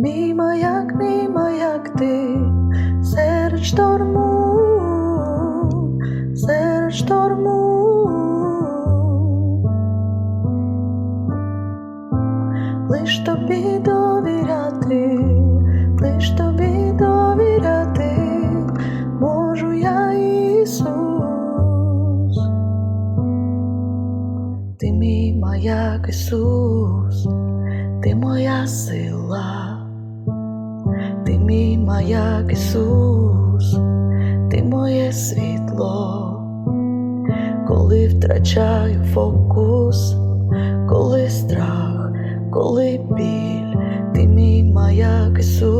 Мій маяк, мій маяк ти серед шторму, серед шторму. Лиш тобі довіряти, лиш тобі довіряти, можу я Ісус. Ти мій маяк Ісус, ти моя сила, маяк Ісус, ти моє світло, коли втрачаю фокус, коли страх, коли біль, ти мій маяк Ісус,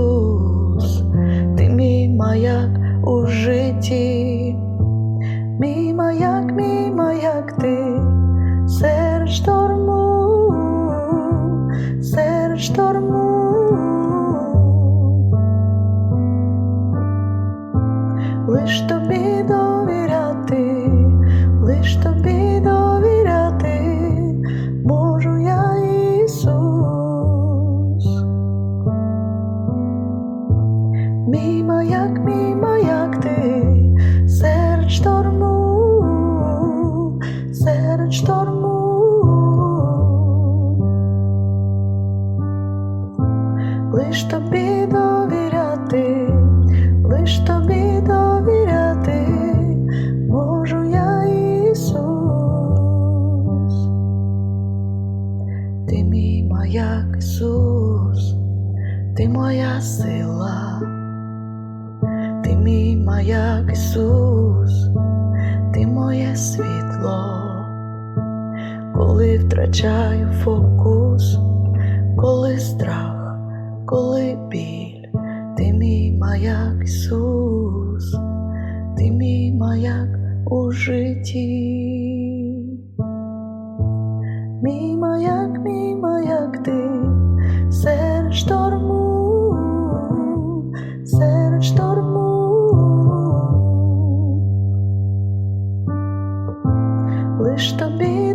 Лиш тобі довіряти, лиш тобі довіряти, можу я Ісус. Мій маяк, мій маяк ти серед шторму, серед шторму. Лиш тобі Ти мій маяк Ісус, ти моя сила, ти мій маяк Ісус, ти моє світло, коли втрачаю фокус, коли страх, коли біль, ти мій маяк Ісус, ти мій маяк у житті. Маяк, мій маяк ти серед шторму, серед шторму. Лиш тобі